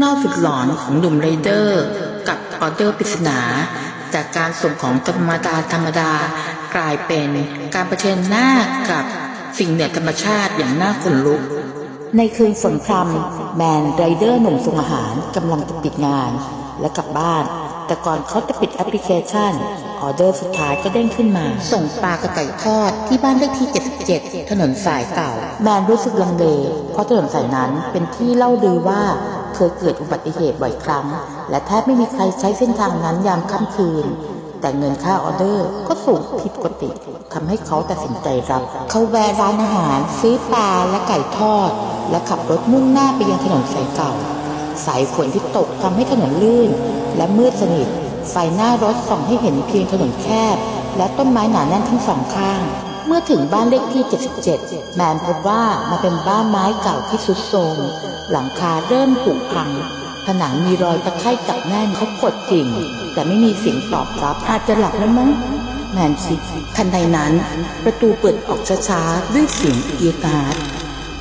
เล่าสุดหลอนของหนุ่มไรเดอร์ กับออเดอร์ปริศนา จากการส่งของธรรมดาธรรมดากลายเป็นการเผชิญหน้ากับสิ่งเหนือธรรมชาติอย่างน่าขนลุก ในคืนฝนพรำแมนไรเดอร์หนุ่มส่งอาหารกำลังจะปิดงาน และกลับบ้าน แต่ก่อนเขาจะปิดแอปพลิเคชัน ออเดอร์สุดท้ายก็เด้งขึ้นมา ส่งปลากระไก่ทอดที่บ้านเลขที่ 77 ถนนสายเก่า แมนรู้สึกลังเลเพราะถนนสายนั้นเป็นที่เล่าลือว่า เคยเกิดอุบัติเหตุบ่อยครั้ง และแทบไม่มีใครใช้เส้นทางนั้นยามค่ำคืน แต่เงินค่าออเดอร์ก็สูงผิดปกติทำให้เขาตัดสินใจรับ เขาแวะร้านอาหาร ซื้อปลาและไก่ทอด และขับรถมุ่งหน้าไปยังถนนสายเก่า สายฝนที่ตกทำให้ถนนลื่น และมืดสนิทไฟหน้ารถส่องให้เห็นเพียงถนนแคบ และต้นไม้หนาแน่นทั้งสองข้าง เมื่อถึงบ้านเลขที่ 77 แมนพบว่ามันเป็นบ้านไม้เก่าที่ทรุดโทรม หลังคาเริ่มผุพัง ผนังมีรอยตะไคร่จับแน่นเขากดกิ่ง แต่ไม่มีเสียงตอบรับอาจจะหลับแล้วมั้งแมนคิดทันใดนั้น ประตูเปิดออกช้าๆด้วยเสียงเอียกาด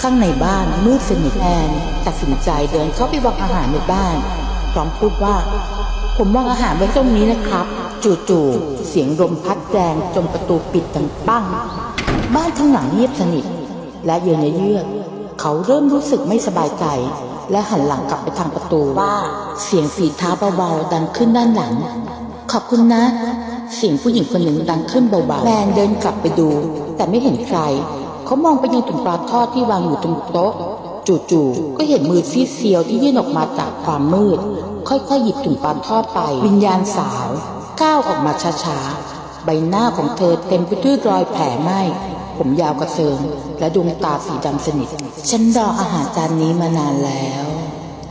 ข้างในบ้านมืดสนิทแอนตัดสินใจเดินเข้าไปวางอาหารในบ้าน พร้อมพูดว่า ผมวางอาหารไว้ตรงนี้นะครับ จู่ๆเสียงลมพัดแรงจนประตูปิดดังปั้ง บ้านทั้งหลังเงียบสนิท และเยืนเยือก เขาเริ่มรู้สึกไม่สบายใจ และหันหลังกลับไปทางประตูว่า เสียงฝีเท้าเบาๆดังขึ้นด้านหลัง ขอบคุณนะ เสียงผู้หญิงคนหนึ่งดังขึ้นเบาๆแมนเดินกลับไปดู แต่ไม่เห็นใคร เขามองไปยังถุงปลาทอดที่วางอยู่ตรงโต๊ะ จู่ๆก็เห็นมือซีดเซียวที่ยื่นออกมาจากความมืด ค่อยๆหยิบถุงปลาทอดไป วิญญาณสาวก้าวออกมาช้าๆใบหน้าของเธอเต็มไปด้วยรอยแผลไหม้ ผมยาวกระเซิงและดวงตาสีดำสนิท ฉันรออาหารจานนี้มานานแล้ว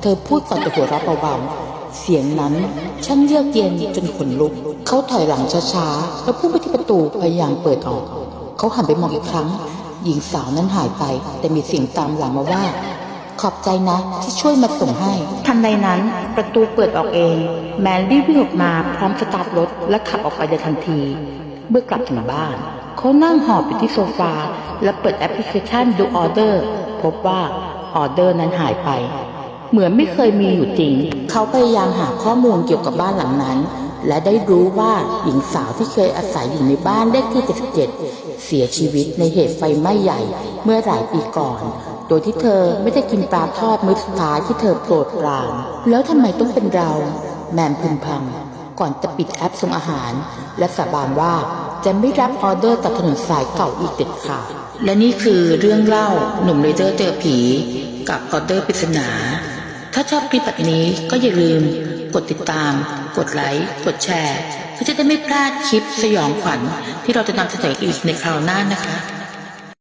เธอพูดก่อนจะหัวเราะเบาๆ เสียงนั้นช่างเยือกเย็นจนขนลุก เขาถอยหลังช้าๆ แล้วพุ่งไปที่ประตูพยายามเปิดออก เขาหันไปมองอีกครั้ง หญิงสาวนั้นหายไป แต่มีเสียงตามหลังมาว่า ขอบใจนะที่ช่วยมาส่งให้ ทันใดนั้นประตูเปิดออกเอง แมนรีบวิ่งออกมาพร้อมสตาร์ทรถและขับออกไปในทันที เมื่อกลับถึงบ้าน เขานั่งหอบอยู่ที่โซฟา และเปิดแอปพลิเคชันดูออเดอร์ พบว่าออเดอร์นั้นหายไป เหมือนไม่เคยมีอยู่จริง เขาพยายามหาข้อมูลเกี่ยวกับบ้านหลังนั้น และได้รู้ว่าหญิงสาวที่เคยอาศัยอยู่ในบ้านเลขที่ 77 เสียชีวิตในเหตุไฟไหม้ใหญ่เมื่อหลายปีก่อนโดยที่เธอไม่ได้กินปลาทอดมื้อสุดท้ายที่เธอโปรดปราน แล้วทำไมต้องเป็นเรา แมนพึมพำก่อนจะปิดแอปส่งอาหาร และสาบานว่า จะไม่รับออเดอร์จากถนนสายเก่าอีกเด็ดขาดและนี่คือเรื่องเล่าหนุ่มเรเดอร์เจอผี กับออเดอร์ปริศนา ถ้าชอบคลิปแบบนี้ก็อย่าลืม กดติดตาม กดไลค์กดแชร์เพื่อจะได้ไม่พลาดคลิปสยองขวัญที่เราจะนำเสนออีกในคราวหน้านะคะ